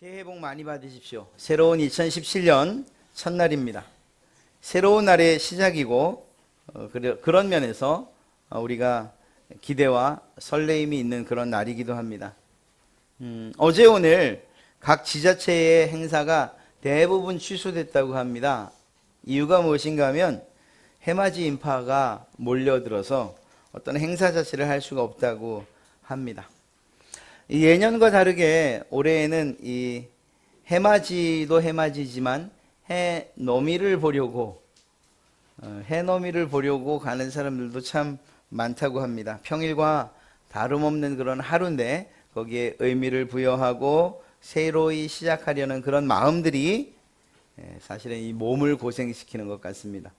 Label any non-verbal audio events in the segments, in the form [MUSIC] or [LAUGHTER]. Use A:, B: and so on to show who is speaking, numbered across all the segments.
A: 새해 복 많이 받으십시오. 새로운 2017년 첫날입니다. 새로운 날의 시작이고 어, 그런 면에서 어, 우리가 기대와 설레임이 있는 그런 날이기도 합니다. 음, 어제 오늘 각 지자체의 행사가 대부분 취소됐다고 합니다. 이유가 무엇인가 하면 해맞이 인파가 몰려들어서 어떤 행사 자체를 할 수가 없다고 합니다. 이 예년과 다르게 올해에는 이 해맞이도 해맞이지만 해넘이를 보려고 어, 해넘이를 보려고 가는 사람들도 참 많다고 합니다. 평일과 다름없는 그런 하루인데 거기에 의미를 부여하고 새로이 시작하려는 그런 마음들이 예, 사실은 이 몸을 고생시키는 것 같습니다.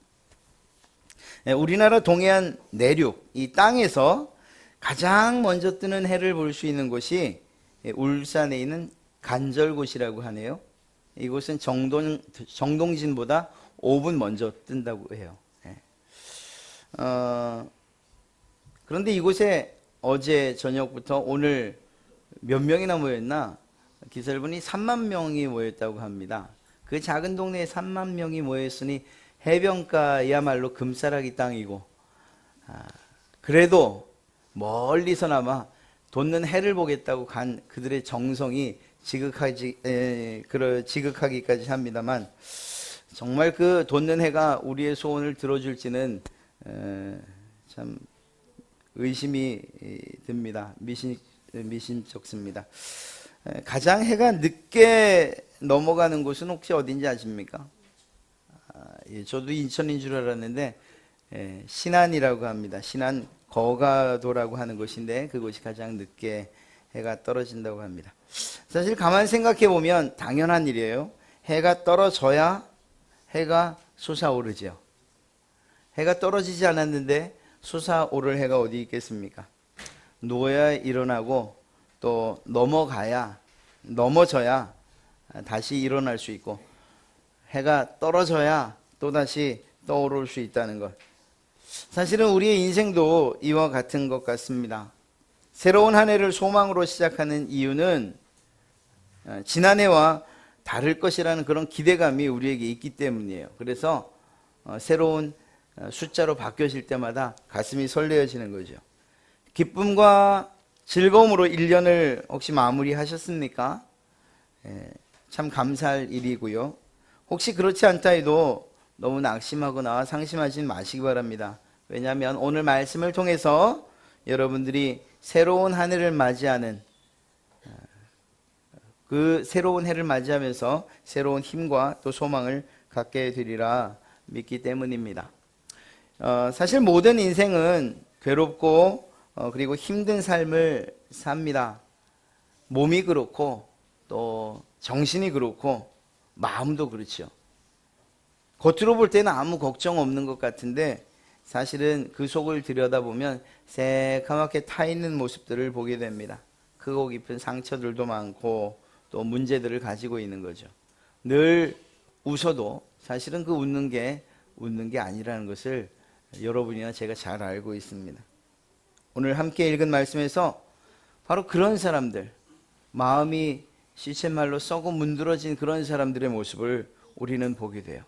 A: 예, 우리나라 동해안 내륙 이 땅에서 가장 먼저 뜨는 해를 볼 수 있는 곳이 예, 울산에 있는 간절곶이라고 하네요. 이곳은 정동, 정동진보다 5분 먼저 뜬다고 해요. 예. 어, 그런데 이곳에 어제 저녁부터 오늘 몇 명이나 모였나 기사를 보니 3만 명이 모였다고 합니다. 그 작은 동네에 3만 명이 모였으니 해변가야말로 금사라기 땅이고 아, 그래도 멀리서나마 돋는 해를 보겠다고 간 그들의 정성이 지극하지 에, 그러 지극하기까지 합니다만 정말 그 돋는 해가 우리의 소원을 들어줄지는 에, 참 의심이 이, 듭니다. 미신 미신쩍습니다. 에, 가장 해가 늦게 넘어가는 곳은 혹시 어딘지 아십니까? 아, 예, 저도 인천인 줄 알았는데 예, 신안이라고 합니다. 신안 거가도라고 하는 곳인데 그곳이 가장 늦게 해가 떨어진다고 합니다. 사실 가만 생각해 보면 당연한 일이에요. 해가 떨어져야 해가 솟아오르죠. 해가 떨어지지 않았는데 솟아오를 해가 어디 있겠습니까? 누워야 일어나고 또 넘어가야 넘어져야 다시 일어날 수 있고 해가 떨어져야 또다시 떠오를 수 있다는 것. 사실은 우리의 인생도 이와 같은 것 같습니다. 새로운 한 해를 소망으로 시작하는 이유는 어, 지난해와 다를 것이라는 그런 기대감이 우리에게 있기 때문이에요. 그래서 어, 새로운 어, 숫자로 바뀌어질 때마다 가슴이 설레어지는 거죠. 기쁨과 즐거움으로 1년을 혹시 마무리하셨습니까? 예, 참 감사할 일이고요. 혹시 그렇지 않다 해도 너무 낙심하거나 상심하지 마시기 바랍니다. 왜냐하면 오늘 말씀을 통해서 여러분들이 새로운 한 해를 맞이하는 어, 그 새로운 해를 맞이하면서 새로운 힘과 또 소망을 갖게 되리라 믿기 때문입니다. 어, 사실 모든 인생은 괴롭고 어, 그리고 힘든 삶을 삽니다. 몸이 그렇고 또 정신이 그렇고 마음도 그렇죠. 겉으로 볼 때는 아무 걱정 없는 것 같은데 사실은 그 속을 들여다보면 새카맣게 타 있는 모습들을 보게 됩니다. 크고 깊은 상처들도 많고 또 문제들을 가지고 있는 거죠. 늘 웃어도 사실은 그 웃는 게 웃는 게 아니라는 것을 여러분이나 제가 잘 알고 있습니다. 오늘 함께 읽은 말씀에서 바로 그런 사람들, 마음이 시쳇말로 썩어 문드러진 그런 사람들의 모습을 우리는 보게 돼요.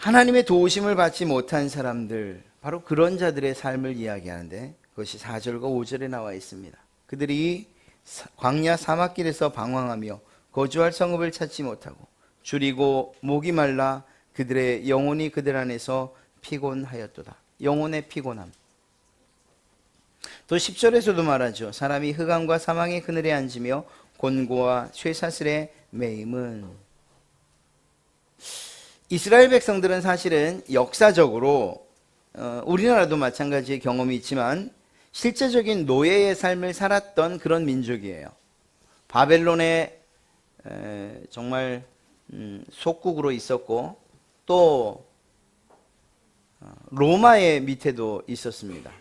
A: 하나님의 도우심을 받지 못한 사람들, 바로 그런 자들의 삶을 이야기하는데 그것이 4절과 5절에 나와 있습니다. 그들이 사- 광야 사막길에서 방황하며 거주할 성읍을 찾지 못하고 줄이고 목이 말라 그들의 영혼이 그들 안에서 피곤하였도다. 영혼의 피곤함. 또 10절에서도 말하죠. 사람이 흑암과 사망의 그늘에 앉으며 곤고와 쇠사슬에 매임은 이스라엘 백성들은 사실은 역사적으로 어, 우리나라도 마찬가지의 경험이 있지만 실제적인 노예의 삶을 살았던 그런 민족이에요. 바벨론의 에, 정말 음, 속국으로 있었고 또 어, 로마의 밑에도 있었습니다.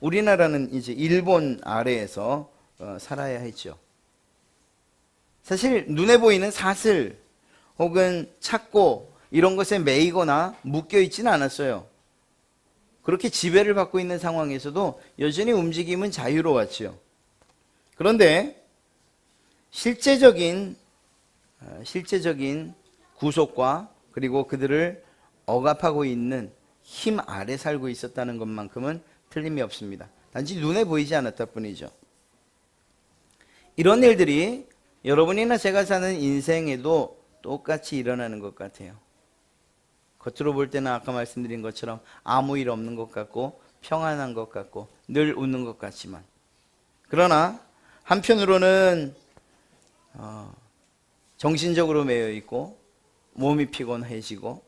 A: 우리나라는 이제 일본 아래에서 어, 살아야 했죠. 사실 눈에 보이는 사슬 혹은 찾고 이런 것에 매이거나 묶여 있지는 않았어요. 그렇게 지배를 받고 있는 상황에서도 여전히 움직임은 자유로웠죠. 그런데 실제적인 어, 실제적인 구속과 그리고 그들을 억압하고 있는 힘 아래 살고 있었다는 것만큼은 틀림이 없습니다. 단지 눈에 보이지 않았다 뿐이죠. 이런 일들이 여러분이나 제가 사는 인생에도 똑같이 일어나는 것 같아요. 겉으로 볼 때는 아까 말씀드린 것처럼 아무 일 없는 것 같고 평안한 것 같고 늘 웃는 것 같지만 그러나 한편으로는 어, 정신적으로 매여 있고 몸이 피곤해지고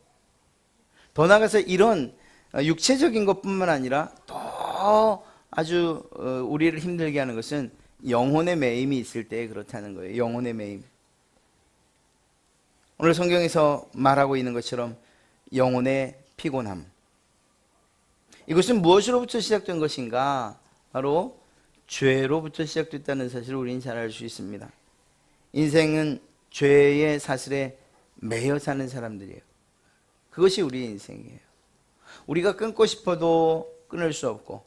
A: 더 나아가서 이런 육체적인 것뿐만 아니라 더 아주 어, 우리를 힘들게 하는 것은 영혼의 매임이 있을 때 그렇다는 거예요. 영혼의 매임. 오늘 성경에서 말하고 있는 것처럼 영혼의 피곤함. 이것은 무엇으로부터 시작된 것인가? 바로 죄로부터 시작됐다는 사실을 우리는 잘 알 수 있습니다. 인생은 죄의 사슬에 매여 사는 사람들이에요. 그것이 우리의 인생이에요. 우리가 끊고 싶어도 끊을 수 없고,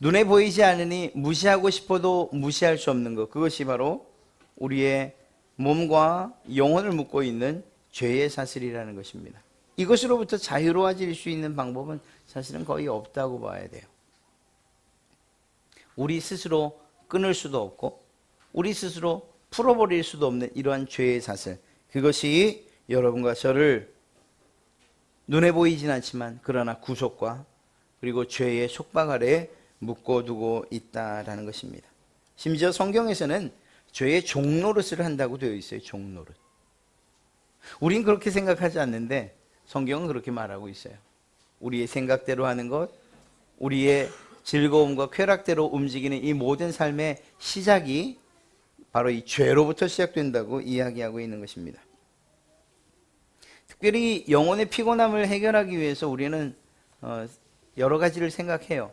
A: 눈에 보이지 않으니 무시하고 싶어도 무시할 수 없는 것. 그것이 바로 우리의 몸과 영혼을 묶고 있는 죄의 사슬이라는 것입니다. 이것으로부터 자유로워질 수 있는 방법은 사실은 거의 없다고 봐야 돼요. 우리 스스로 끊을 수도 없고, 우리 스스로 풀어버릴 수도 없는 이러한 죄의 사슬. 그것이 여러분과 저를 눈에 보이진 않지만 그러나 구속과 그리고 죄의 속박 아래 묶어두고 있다라는 것입니다. 심지어 성경에서는 죄의 종노릇을 한다고 되어 있어요. 종노릇. 우린 그렇게 생각하지 않는데 성경은 그렇게 말하고 있어요. 우리의 생각대로 하는 것, 우리의 즐거움과 쾌락대로 움직이는 이 모든 삶의 시작이 바로 이 죄로부터 시작된다고 이야기하고 있는 것입니다. 특별히 영혼의 피곤함을 해결하기 위해서 우리는 어, 여러 가지를 생각해요.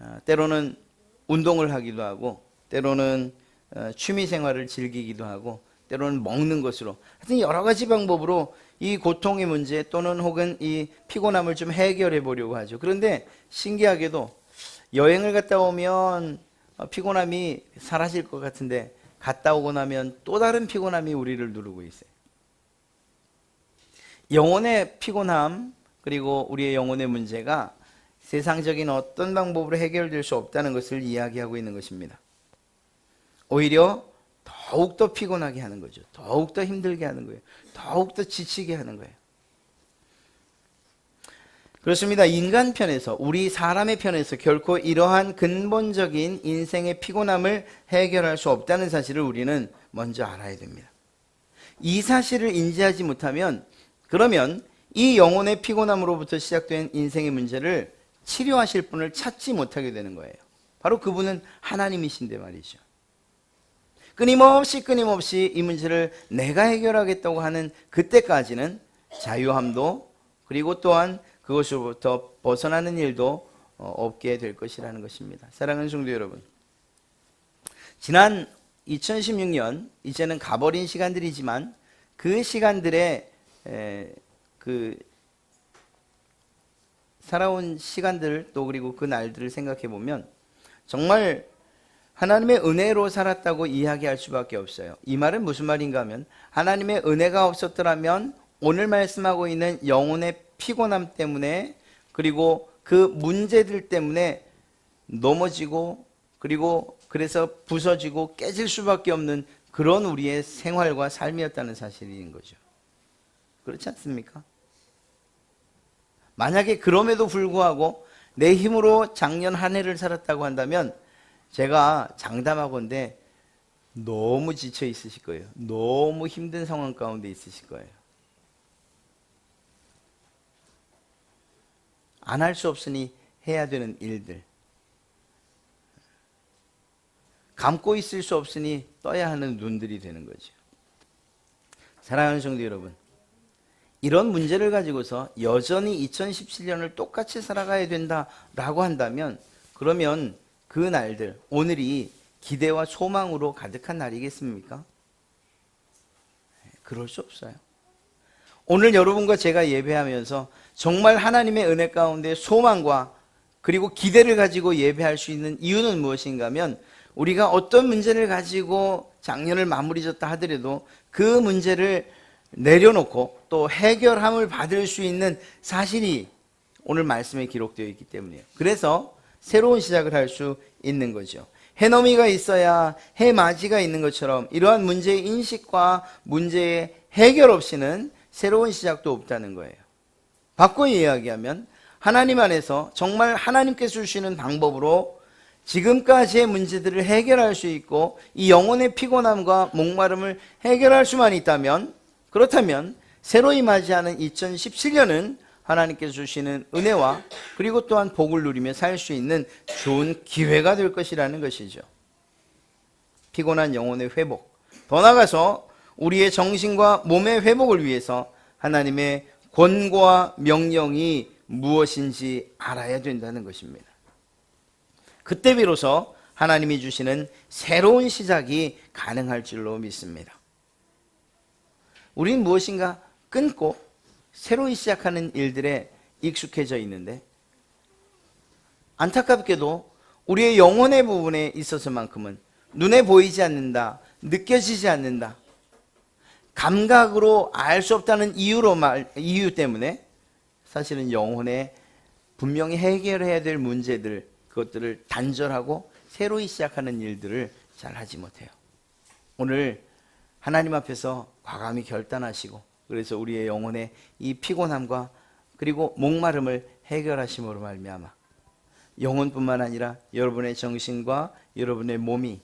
A: 아, 때로는 운동을 하기도 하고, 때로는 어, 취미 생활을 즐기기도 하고, 때로는 먹는 것으로. 하여튼 여러 가지 방법으로 이 고통의 문제 또는 혹은 이 피곤함을 좀 해결해 보려고 하죠. 그런데 신기하게도 여행을 갔다 오면 어, 피곤함이 사라질 것 같은데 갔다 오고 나면 또 다른 피곤함이 우리를 누르고 있어요. 영혼의 피곤함 그리고 우리의 영혼의 문제가 세상적인 어떤 방법으로 해결될 수 없다는 것을 이야기하고 있는 것입니다. 오히려 더욱더 피곤하게 하는 거죠. 더욱더 힘들게 하는 거예요. 더욱더 지치게 하는 거예요. 그렇습니다. 인간 편에서, 우리 사람의 편에서 결코 이러한 근본적인 인생의 피곤함을 해결할 수 없다는 사실을 우리는 먼저 알아야 됩니다. 이 사실을 인지하지 못하면, 그러면 이 영혼의 피곤함으로부터 시작된 인생의 문제를 치료하실 분을 찾지 못하게 되는 거예요. 바로 그분은 하나님이신데 말이죠. 끊임없이 끊임없이 이 문제를 내가 해결하겠다고 하는 그때까지는 자유함도 그리고 또한 그것으로부터 벗어나는 일도 어, 없게 될 것이라는 것입니다. 사랑하는 성도 여러분. 지난 2016년 이제는 가버린 시간들이지만 그 시간들의 그 살아온 시간들 또 그리고 그 날들을 생각해 보면 정말 하나님의 은혜로 살았다고 이야기할 수밖에 없어요. 이 말은 무슨 말인가 하면 하나님의 은혜가 없었더라면 오늘 말씀하고 있는 영혼의 피곤함 때문에 그리고 그 문제들 때문에 넘어지고 그리고 그래서 부서지고 깨질 수밖에 없는 그런 우리의 생활과 삶이었다는 사실인 거죠. 그렇지 않습니까? 만약에 그럼에도 불구하고 내 힘으로 작년 한 해를 살았다고 한다면 제가 장담하건데 너무 지쳐 있으실 거예요. 너무 힘든 상황 가운데 있으실 거예요. 안 할 수 없으니 해야 되는 일들. 감고 있을 수 없으니 떠야 하는 눈들이 되는 거죠. 사랑하는 성도 여러분. 이런 문제를 가지고서 여전히 2017년을 똑같이 살아가야 된다라고 한다면 그러면 그 날들, 오늘이 기대와 소망으로 가득한 날이겠습니까? 그럴 수 없어요. 오늘 여러분과 제가 예배하면서 정말 하나님의 은혜 가운데 소망과 그리고 기대를 가지고 예배할 수 있는 이유는 무엇인가 하면 우리가 어떤 문제를 가지고 작년을 마무리 졌다 하더라도 그 문제를 내려놓고 또 해결함을 받을 수 있는 사실이 오늘 말씀에 기록되어 있기 때문이에요. 그래서 새로운 시작을 할 수 있는 거죠. 해넘이가 있어야 해맞이가 있는 것처럼 이러한 문제의 인식과 문제의 해결 없이는 새로운 시작도 없다는 거예요. 바꿔 이야기하면 하나님 안에서 정말 하나님께서 주시는 방법으로 지금까지의 문제들을 해결할 수 있고 이 영혼의 피곤함과 목마름을 해결할 수만 있다면 그렇다면 새로이 맞이하는 2017년은 하나님께서 주시는 은혜와 그리고 또한 복을 누리며 살 수 있는 좋은 기회가 될 것이라는 것이죠. 피곤한 영혼의 회복. 더 나아가서 우리의 정신과 몸의 회복을 위해서 하나님의 권고와 명령이 무엇인지 알아야 된다는 것입니다. 그때 비로소 하나님이 주시는 새로운 시작이 가능할 줄로 믿습니다. 우리는 무엇인가 끊고 새로이 시작하는 일들에 익숙해져 있는데 안타깝게도 우리의 영혼의 부분에 있어서만큼은 눈에 보이지 않는다, 느껴지지 않는다, 감각으로 알 수 없다는 이유로 말, 이유 때문에 사실은 영혼에 분명히 해결해야 될 문제들, 그것들을 단절하고 새로이 시작하는 일들을 잘 하지 못해요. 오늘 하나님 앞에서 과감히 결단하시고 그래서 우리의 영혼의 이 피곤함과 그리고 목마름을 해결하심으로 말미암아 영혼뿐만 아니라 여러분의 정신과 여러분의 몸이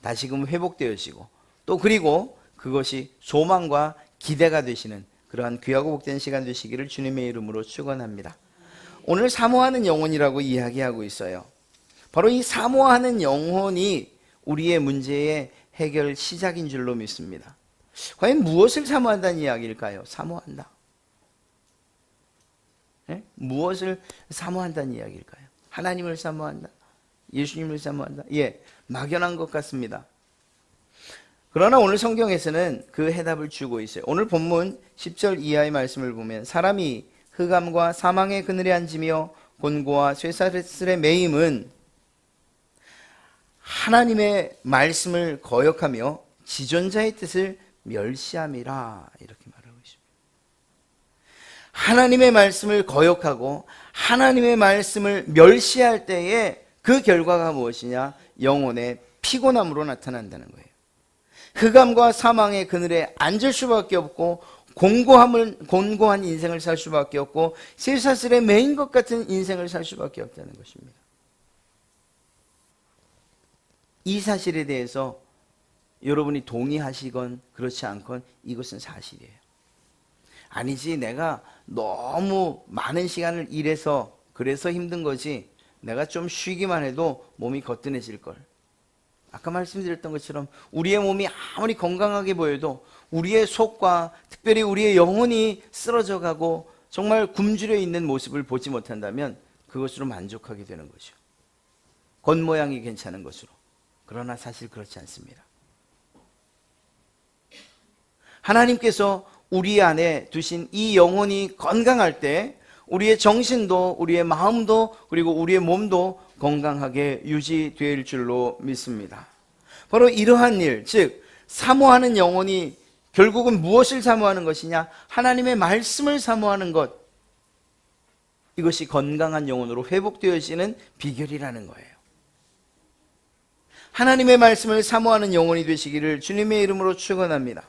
A: 다시금 회복되어지고 또 그리고 그것이 소망과 기대가 되시는 그러한 귀하고 복된 시간 되시기를 주님의 이름으로 축원합니다. 오늘 사모하는 영혼이라고 이야기하고 있어요. 바로 이 사모하는 영혼이 우리의 문제의 해결 시작인 줄로 믿습니다. 과연 무엇을 사모한다는 이야기일까요? 사모한다. 예? 무엇을 사모한다는 이야기일까요? 하나님을 사모한다. 예수님을 사모한다. 예, 막연한 것 같습니다. 그러나 오늘 성경에서는 그 해답을 주고 있어요. 오늘 본문 10절 이하의 말씀을 보면 사람이 흑암과 사망의 그늘에 앉으며 곤고와 쇠사슬의 매임은 하나님의 말씀을 거역하며 지존자의 뜻을 멸시함이라 이렇게 말하고 있습니다. 하나님의 말씀을 거역하고 하나님의 말씀을 멸시할 때에 그 결과가 무엇이냐? 영혼의 피곤함으로 나타난다는 거예요. 흑암과 사망의 그늘에 앉을 수밖에 없고 공고함을 곤고한 인생을 살 수밖에 없고 쇠사슬에 매인 것 같은 인생을 살 수밖에 없다는 것입니다. 이 사실에 대해서 여러분이 동의하시건 그렇지 않건 이것은 사실이에요. 아니지 내가 너무 많은 시간을 일해서 그래서 힘든 거지 내가 좀 쉬기만 해도 몸이 거뜬해질 걸. 아까 말씀드렸던 것처럼 우리의 몸이 아무리 건강하게 보여도 우리의 속과 특별히 우리의 영혼이 쓰러져 가고 정말 굶주려 있는 모습을 보지 못한다면 그것으로 만족하게 되는 거죠. 겉모양이 괜찮은 것으로. 그러나 사실 그렇지 않습니다. 하나님께서 우리 안에 두신 이 영혼이 건강할 때 우리의 정신도 우리의 마음도 그리고 우리의 몸도 건강하게 유지될 줄로 믿습니다. 바로 이러한 일, 즉 사모하는 영혼이 결국은 무엇을 사모하는 것이냐? 하나님의 말씀을 사모하는 것. 이것이 건강한 영혼으로 회복되어지는 비결이라는 거예요. 하나님의 말씀을 사모하는 영혼이 되시기를 주님의 이름으로 축원합니다.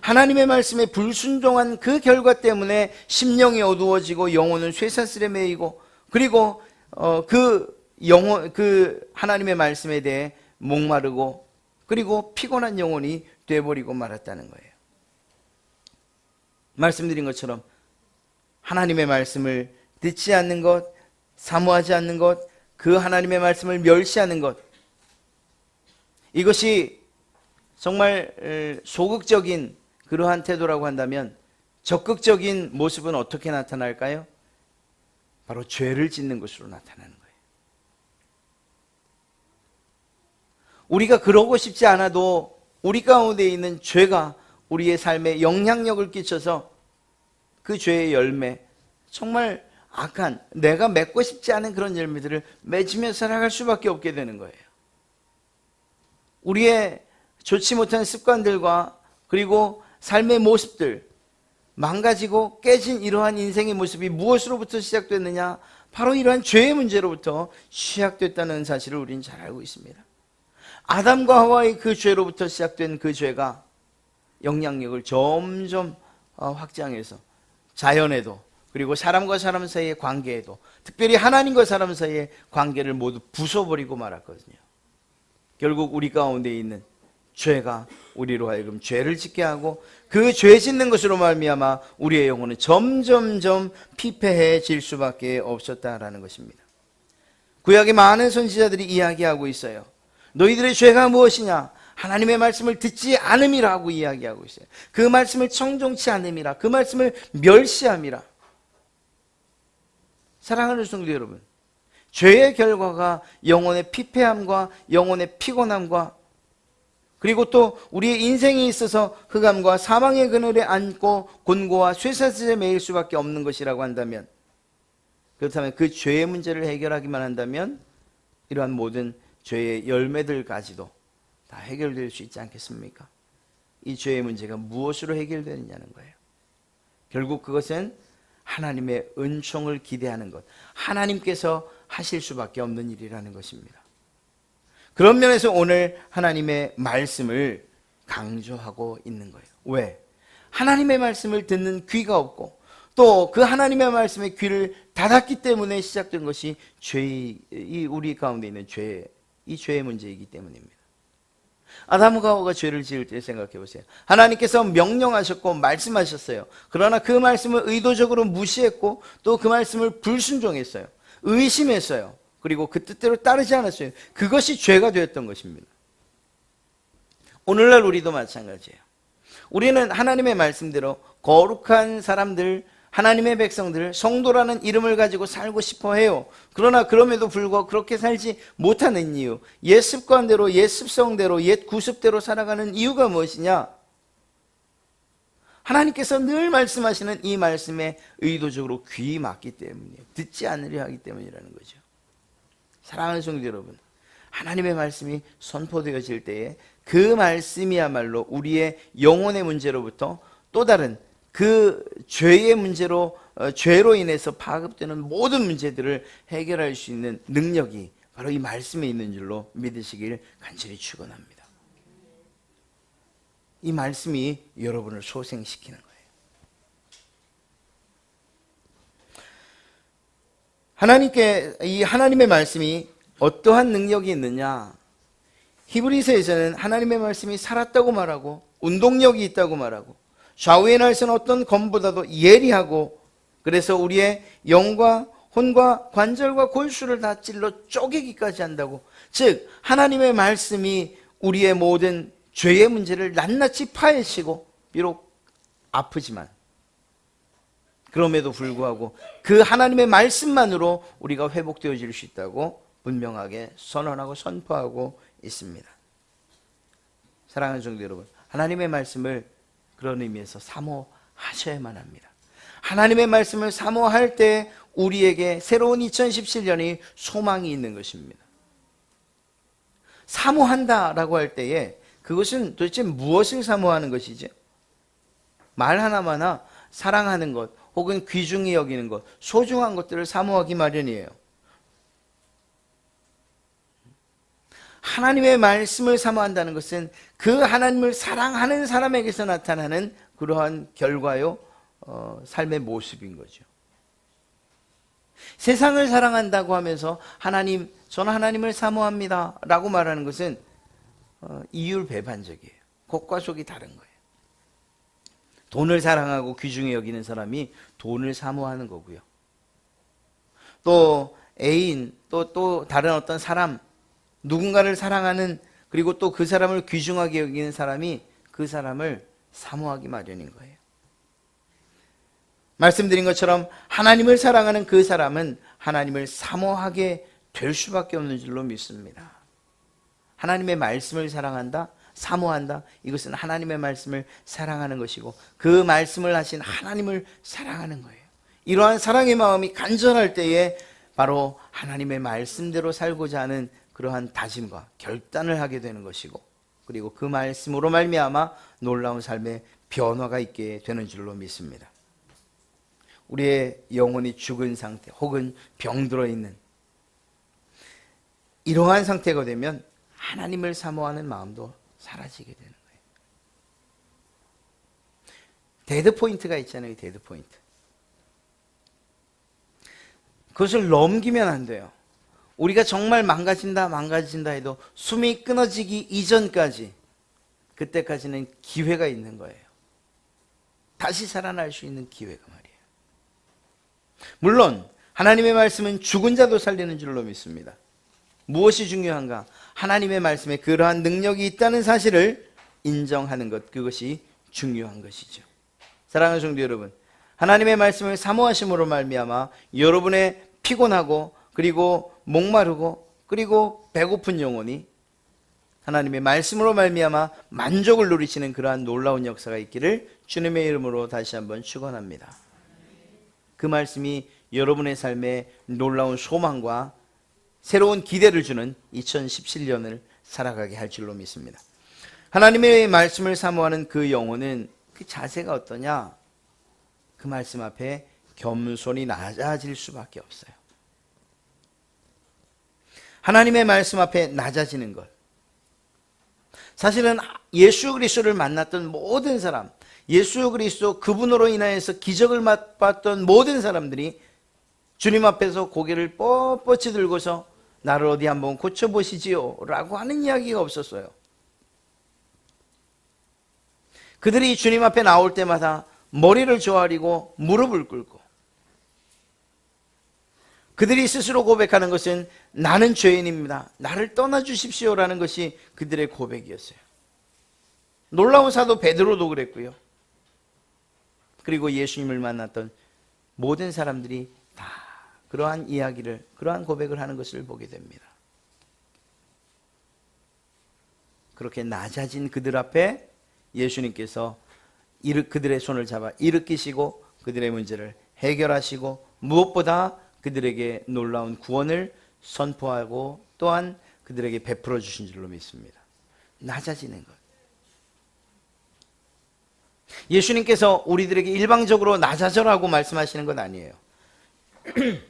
A: 하나님의 말씀에 불순종한 그 결과 때문에 심령이 어두워지고 영혼은 쇠사슬에 매이고 그리고 어, 그 영혼 그 하나님의 말씀에 대해 목마르고 그리고 피곤한 영혼이 돼버리고 말았다는 거예요. 말씀드린 것처럼 하나님의 말씀을 듣지 않는 것, 사모하지 않는 것, 그 하나님의 말씀을 멸시하는 것, 이것이 정말 소극적인 그러한 태도라고 한다면 적극적인 모습은 어떻게 나타날까요? 바로 죄를 짓는 것으로 나타나는 거예요. 우리가 그러고 싶지 않아도 우리 가운데 있는 죄가 우리의 삶에 영향력을 끼쳐서 그 죄의 열매, 정말 악한, 내가 맺고 싶지 않은 그런 열매들을 맺으며 살아갈 수밖에 없게 되는 거예요. 우리의 좋지 못한 습관들과 그리고 삶의 모습들, 망가지고 깨진 이러한 인생의 모습이 무엇으로부터 시작됐느냐? 바로 이러한 죄의 문제로부터 시작됐다는 사실을 우리는 잘 알고 있습니다. 아담과 하와의 그 죄로부터 시작된 그 죄가 영향력을 점점 어, 확장해서 자연에도 그리고 사람과 사람 사이의 관계에도 특별히 하나님과 사람 사이의 관계를 모두 부숴버리고 말았거든요. 결국 우리 가운데 있는 죄가 우리로 하여금 죄를 짓게 하고 그 죄 짓는 것으로 말미암아 우리의 영혼은 점점점 피폐해질 수밖에 없었다라는 것입니다. 구약의 많은 선지자들이 이야기하고 있어요. 너희들의 죄가 무엇이냐? 하나님의 말씀을 듣지 않음이라고 이야기하고 있어요. 그 말씀을 청종치 않음이라. 그 말씀을 멸시함이라. 사랑하는 성도 여러분, 죄의 결과가 영혼의 피폐함과 영혼의 피곤함과 그리고 또 우리의 인생에 있어서 흑암과 사망의 그늘에 앉고 곤고와 쇠사슬에 매일 수밖에 없는 것이라고 한다면 그렇다면 그 죄의 문제를 해결하기만 한다면 이러한 모든 죄의 열매들까지도 다 해결될 수 있지 않겠습니까? 이 죄의 문제가 무엇으로 해결되느냐는 거예요. 결국 그것은 하나님의 은총을 기대하는 것, 하나님께서 하실 수밖에 없는 일이라는 것입니다. 그런 면에서 오늘 하나님의 말씀을 강조하고 있는 거예요. 왜? 하나님의 말씀을 듣는 귀가 없고 또 그 하나님의 말씀에 귀를 닫았기 때문에 시작된 것이 죄의 이 우리 가운데 있는 죄, 이 죄의 문제이기 때문입니다. 아담과 하와가 죄를 지을 때 생각해 보세요. 하나님께서 명령하셨고 말씀하셨어요. 그러나 그 말씀을 의도적으로 무시했고 또 그 말씀을 불순종했어요. 의심했어요. 그리고 그 뜻대로 따르지 않았어요. 그것이 죄가 되었던 것입니다. 오늘날 우리도 마찬가지예요. 우리는 하나님의 말씀대로 거룩한 사람들, 하나님의 백성들, 성도라는 이름을 가지고 살고 싶어 해요. 그러나 그럼에도 불구하고 그렇게 살지 못하는 이유, 옛 습관대로, 옛 습성대로, 옛 구습대로 살아가는 이유가 무엇이냐? 하나님께서 늘 말씀하시는 이 말씀에 의도적으로 귀 막기 때문이에요. 듣지 않으려 하기 때문이라는 거죠. 사랑하는 성도 여러분, 하나님의 말씀이 선포되어질 때에 그 말씀이야말로 우리의 영혼의 문제로부터 또 다른 그 죄의 문제로 어, 죄로 인해서 파급되는 모든 문제들을 해결할 수 있는 능력이 바로 이 말씀에 있는 줄로 믿으시길 간절히 축원합니다. 이 말씀이 여러분을 소생시키는 거예요. 하나님께 이 하나님의 말씀이 어떠한 능력이 있느냐? 히브리서에서는 하나님의 말씀이 살았다고 말하고 운동력이 있다고 말하고 좌우의 날선 어떤 검보다도 예리하고 그래서 우리의 영과 혼과 관절과 골수를 다 찔러 쪼개기까지 한다고 즉 하나님의 말씀이 우리의 모든 죄의 문제를 낱낱이 파헤치고 비록 아프지만 그럼에도 불구하고 그 하나님의 말씀만으로 우리가 회복되어질 수 있다고 분명하게 선언하고 선포하고 있습니다. 사랑하는 성도 여러분, 하나님의 말씀을 그런 의미에서 사모하셔야만 합니다. 하나님의 말씀을 사모할 때 우리에게 새로운 2017년이 소망이 있는 것입니다. 사모한다라고 할 때에 그것은 도대체 무엇을 사모하는 것이죠? 말 하나마나 사랑하는 것 혹은 귀중히 여기는 것, 소중한 것들을 사모하기 마련이에요. 하나님의 말씀을 사모한다는 것은 그 하나님을 사랑하는 사람에게서 나타나는 그러한 결과요, 어, 삶의 모습인 거죠. 세상을 사랑한다고 하면서 하나님, 저는 하나님을 사모합니다. 라고 말하는 것은 어, 이율 배반적이에요. 겉과 속이 다른 거예요. 돈을 사랑하고 귀중히 여기는 사람이 돈을 사모하는 거고요. 또 애인, 또, 또 다른 어떤 사람, 누군가를 사랑하는 그리고 또 그 사람을 귀중하게 여기는 사람이 그 사람을 사모하기 마련인 거예요. 말씀드린 것처럼 하나님을 사랑하는 그 사람은 하나님을 사모하게 될 수밖에 없는 줄로 믿습니다. 하나님의 말씀을 사랑한다, 사모한다. 이것은 하나님의 말씀을 사랑하는 것이고 그 말씀을 하신 하나님을 사랑하는 거예요. 이러한 사랑의 마음이 간절할 때에 바로 하나님의 말씀대로 살고자 하는 그러한 다짐과 결단을 하게 되는 것이고 그리고 그 말씀으로 말미암아 놀라운 삶의 변화가 있게 되는 줄로 믿습니다. 우리의 영혼이 죽은 상태 혹은 병들어 있는 이러한 상태가 되면 하나님을 사모하는 마음도 사라지게 되는 거예요. 데드 포인트가 있잖아요. 데드 포인트. 그것을 넘기면 안 돼요. 우리가 정말 망가진다, 망가진다 해도 숨이 끊어지기 이전까지 그때까지는 기회가 있는 거예요. 다시 살아날 수 있는 기회가 말이에요. 물론 하나님의 말씀은 죽은 자도 살리는 줄로 믿습니다. 무엇이 중요한가? 하나님의 말씀에 그러한 능력이 있다는 사실을 인정하는 것 그것이 중요한 것이죠. 사랑하는 성도 여러분, 하나님의 말씀을 사모하심으로 말미암아 여러분의 피곤하고 그리고 목마르고 그리고 배고픈 영혼이 하나님의 말씀으로 말미암아 만족을 누리시는 그러한 놀라운 역사가 있기를 주님의 이름으로 다시 한번 축원합니다. 그 말씀이 여러분의 삶에 놀라운 소망과 새로운 기대를 주는 2017년을 살아가게 할 줄로 믿습니다. 하나님의 말씀을 사모하는 그 영혼은 그 자세가 어떠냐? 그 말씀 앞에 겸손히 낮아질 수밖에 없어요. 하나님의 말씀 앞에 낮아지는 것. 사실은 예수 그리스도를 만났던 모든 사람, 예수 그리스도 그분으로 인하여서 기적을 맛봤던 모든 사람들이 주님 앞에서 고개를 뻣뻣이 들고서 나를 어디 한번 고쳐보시지요 라고 하는 이야기가 없었어요. 그들이 주님 앞에 나올 때마다 머리를 조아리고 무릎을 꿇고 그들이 스스로 고백하는 것은 나는 죄인입니다. 나를 떠나 주십시오라는 것이 그들의 고백이었어요. 놀라운 사도 베드로도 그랬고요. 그리고 예수님을 만났던 모든 사람들이 다 그러한 이야기를 그러한 고백을 하는 것을 보게 됩니다. 그렇게 낮아진 그들 앞에 예수님께서 그들의 손을 잡아 일으키시고 그들의 문제를 해결하시고 무엇보다 그들에게 놀라운 구원을 선포하고 또한 그들에게 베풀어 주신 줄로 믿습니다. 낮아지는 것. 예수님께서 우리들에게 일방적으로 낮아져라고 말씀하시는 건 아니에요. [CLEARS THROAT]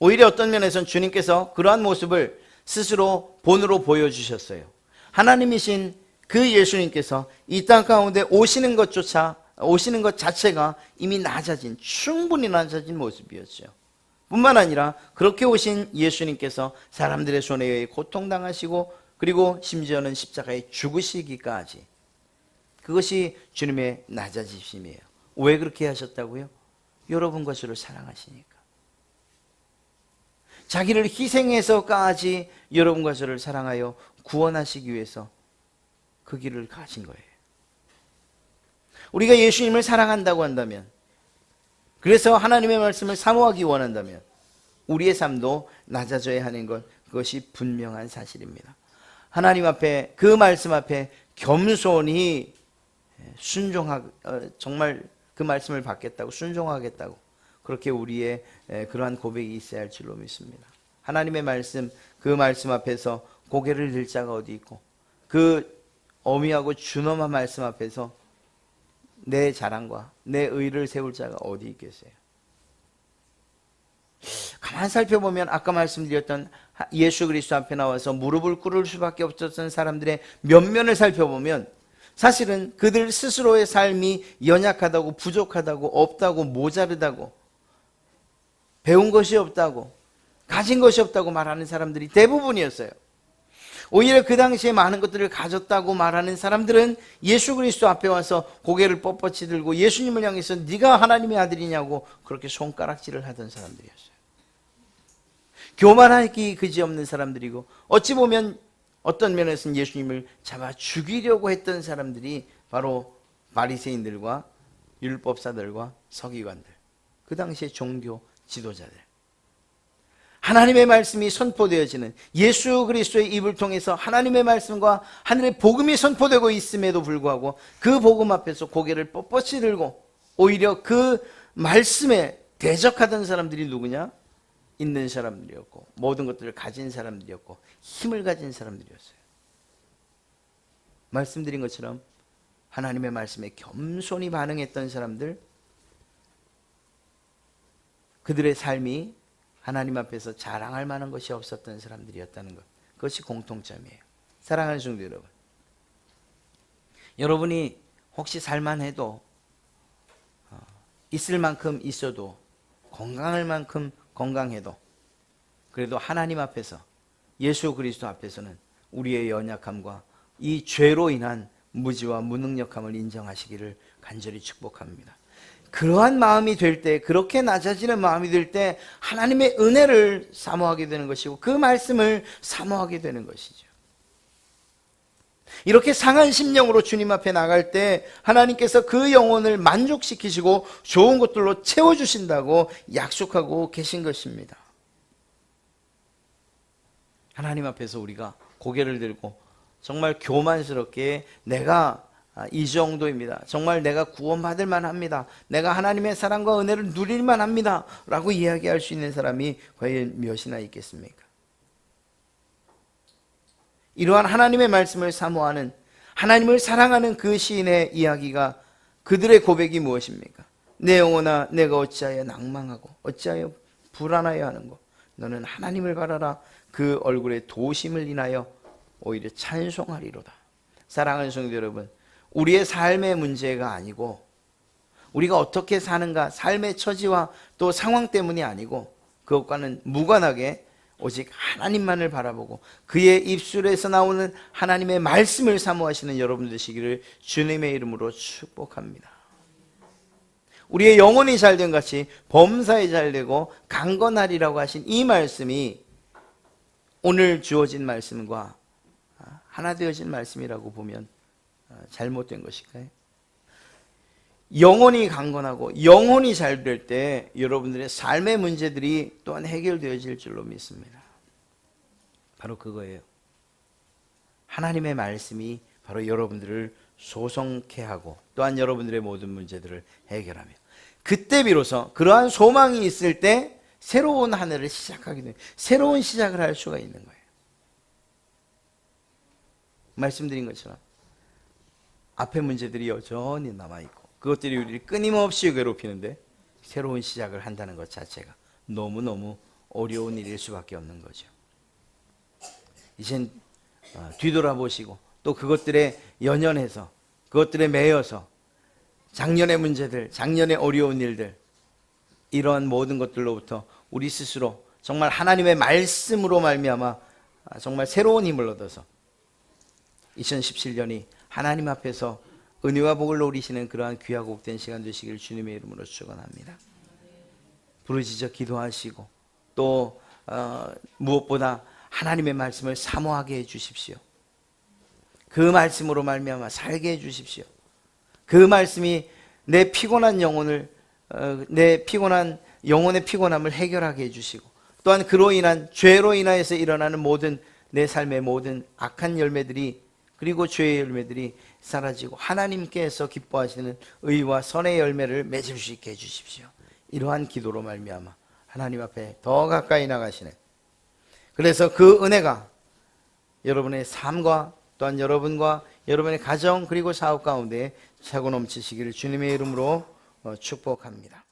A: 오히려 어떤 면에서는 주님께서 그러한 모습을 스스로 본으로 보여주셨어요. 하나님이신 그 예수님께서 이 땅 가운데 오시는 것조차 오시는 것 자체가 이미 낮아진 충분히 낮아진 모습이었죠. 뿐만 아니라 그렇게 오신 예수님께서 사람들의 손에 의해 고통당하시고 그리고 심지어는 십자가에 죽으시기까지 그것이 주님의 낮아지심이에요. 왜 그렇게 하셨다고요? 여러분 것을 사랑하시니까. 자기를 희생해서까지 여러분과 저를 사랑하여 구원하시기 위해서 그 길을 가신 거예요. 우리가 예수님을 사랑한다고 한다면, 그래서 하나님의 말씀을 사모하기 원한다면, 우리의 삶도 낮아져야 하는 것, 그것이 분명한 사실입니다. 하나님 앞에, 그 말씀 앞에 겸손히 순종하, 어, 정말 그 말씀을 받겠다고, 순종하겠다고, 그렇게 우리의 그러한 고백이 있어야 할 줄로 믿습니다. 하나님의 말씀, 그 말씀 앞에서 고개를 들 자가 어디 있고, 그 어미하고 준엄한 말씀 앞에서 내 자랑과 내 의를 세울 자가 어디 있겠어요? 가만 살펴보면 아까 말씀드렸던 예수 그리스도 앞에 나와서 무릎을 꿇을 수밖에 없었던 사람들의 면면을 살펴보면 사실은 그들 스스로의 삶이 연약하다고 부족하다고 없다고 모자르다고 배운 것이 없다고 가진 것이 없다고 말하는 사람들이 대부분이었어요. 오히려 그 당시에 많은 것들을 가졌다고 말하는 사람들은 예수 그리스도 앞에 와서 고개를 뻣뻣이 들고 예수님을 향해서 네가 하나님의 아들이냐고 그렇게 손가락질을 하던 사람들이었어요. 교만하기 그지없는 사람들이고 어찌 보면 어떤 면에서는 예수님을 잡아 죽이려고 했던 사람들이 바로 바리새인들과 율법사들과 서기관들 그 당시의 종교 지도자들 하나님의 말씀이 선포되어지는 예수 그리스도의 입을 통해서 하나님의 말씀과 하늘의 복음이 선포되고 있음에도 불구하고 그 복음 앞에서 고개를 뻣뻣이 들고 오히려 그 말씀에 대적하던 사람들이 누구냐? 있는 사람들이었고 모든 것들을 가진 사람들이었고 힘을 가진 사람들이었어요. 말씀드린 것처럼 하나님의 말씀에 겸손히 반응했던 사람들 그들의 삶이 하나님 앞에서 자랑할 만한 것이 없었던 사람들이었다는 것. 그것이 공통점이에요. 사랑하는 성도 여러분. 여러분이 혹시 살만해도 어, 있을 만큼 있어도 건강할 만큼 건강해도 그래도 하나님 앞에서 예수 그리스도 앞에서는 우리의 연약함과 이 죄로 인한 무지와 무능력함을 인정하시기를 간절히 축복합니다. 그러한 마음이 될 때, 그렇게 낮아지는 마음이 될 때, 하나님의 은혜를 사모하게 되는 것이고, 그 말씀을 사모하게 되는 것이죠. 이렇게 상한 심령으로 주님 앞에 나갈 때, 하나님께서 그 영혼을 만족시키시고, 좋은 것들로 채워주신다고 약속하고 계신 것입니다. 하나님 앞에서 우리가 고개를 들고, 정말 교만스럽게 내가 아, 이 정도입니다. 정말 내가 구원받을 만합니다. 내가 하나님의 사랑과 은혜를 누릴 만합니다. 라고 이야기할 수 있는 사람이 과연 몇이나 있겠습니까? 이러한 하나님의 말씀을 사모하는 하나님을 사랑하는 그 시인의 이야기가 그들의 고백이 무엇입니까? 내 영혼아 내가 어찌하여 낭망하고 어찌하여 불안하여 하는고 너는 하나님을 바라라 그 얼굴에 도심을 인하여 오히려 찬송하리로다. 사랑하는 성도 여러분, 우리의 삶의 문제가 아니고 우리가 어떻게 사는가 삶의 처지와 또 상황 때문이 아니고 그것과는 무관하게 오직 하나님만을 바라보고 그의 입술에서 나오는 하나님의 말씀을 사모하시는 여러분 되시기를 주님의 이름으로 축복합니다. 우리의 영혼이 잘된 같이 범사에 잘되고 강건하리라고 하신 이 말씀이 오늘 주어진 말씀과 하나 되어진 말씀이라고 보면 어, 잘못된 것일까요? 영혼이 강건하고 영혼이 잘 될 때 여러분들의 삶의 문제들이 또한 해결되어질 줄로 믿습니다. 바로 그거예요. 하나님의 말씀이 바로 여러분들을 소성케 하고 또한 여러분들의 모든 문제들을 해결하며 그때 비로소 그러한 소망이 있을 때 새로운 한 해를 시작하게 됩니다. 새로운 시작을 할 수가 있는 거예요. 말씀드린 것처럼 앞에 문제들이 여전히 남아있고 그것들이 우리를 끊임없이 괴롭히는데 새로운 시작을 한다는 것 자체가 너무너무 어려운 일일 수밖에 없는 거죠. 이젠 어, 뒤돌아보시고 또 그것들에 연연해서 그것들에 매여서 작년의 문제들, 작년의 어려운 일들 이러한 모든 것들로부터 우리 스스로 정말 하나님의 말씀으로 말미암아 정말 새로운 힘을 얻어서 2017년이 하나님 앞에서 은혜와 복을 노리시는 그러한 귀하고 복된 시간 되시길 주님의 이름으로 축원합니다. 부르짖어 기도하시고 또 어, 무엇보다 하나님의 말씀을 사모하게 해 주십시오. 그 말씀으로 말미암아 살게 해 주십시오. 그 말씀이 내 피곤한 영혼을 어, 내 피곤한 영혼의 피곤함을 해결하게 해 주시고 또한 그로 인한 죄로 인하여서 일어나는 모든 내 삶의 모든 악한 열매들이 그리고 죄의 열매들이 사라지고 하나님께서 기뻐하시는 의와 선의 열매를 맺을 수 있게 해주십시오. 이러한 기도로 말미암아 하나님 앞에 더 가까이 나가시는 그래서 그 은혜가 여러분의 삶과 또한 여러분과 여러분의 가정 그리고 사업 가운데 차고 넘치시기를 주님의 이름으로 어, 축복합니다.